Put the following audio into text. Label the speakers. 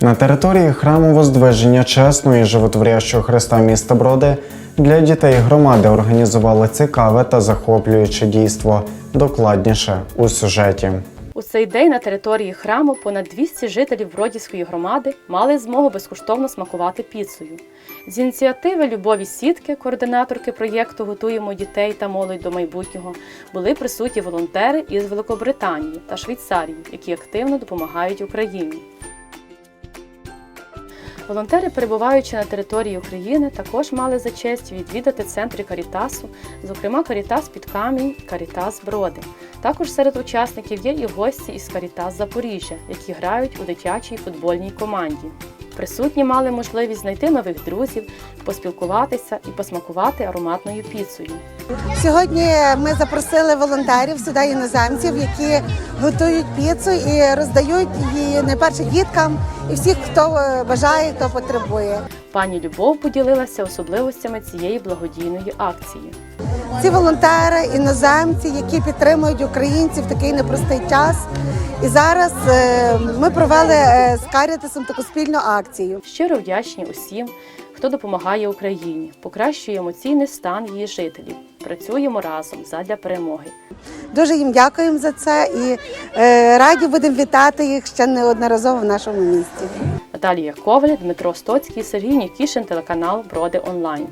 Speaker 1: На території храму Воздвиження чесного і животворящого Христа міста Броди для дітей громади організували цікаве та захоплююче дійство. Докладніше у сюжеті.
Speaker 2: У цей день на території храму понад 200 жителів Бродівської громади мали змогу безкоштовно смакувати піцею. З ініціативи Любові Сітки, координаторки проєкту Готуємо дітей та молодь до майбутнього, були присутні волонтери із Великобританії та Швейцарії, які активно допомагають Україні. Волонтери, перебуваючи на території України, також мали за честь відвідати центри Карітасу, зокрема Карітас під камінь, Карітас Броди. Також серед учасників є і гості із Карітас Запоріжжя, які грають у дитячій футбольній команді. Присутні мали можливість знайти нових друзів, поспілкуватися і посмакувати ароматною піцею.
Speaker 3: Сьогодні ми запросили волонтерів сюди іноземців, які готують піцу і роздають її найперше діткам і всіх, хто е, бажає, хто потребує.
Speaker 2: Пані Любов поділилася особливостями цієї благодійної акції.
Speaker 3: Ці волонтери, іноземці, які підтримують українців в такий непростий час. І зараз е, ми провели е, з Карітасом таку спільну акцію.
Speaker 2: Щиро вдячні усім, хто допомагає Україні, покращує емоційний стан її жителів. Працюємо разом задля перемоги.
Speaker 3: Дуже їм дякуємо за це і е, раді будемо вітати їх ще неодноразово в нашому місті.
Speaker 2: Наталія Коваль, Дмитро Стоцький, Сергій Нікішин, телеканал Броди Онлайн.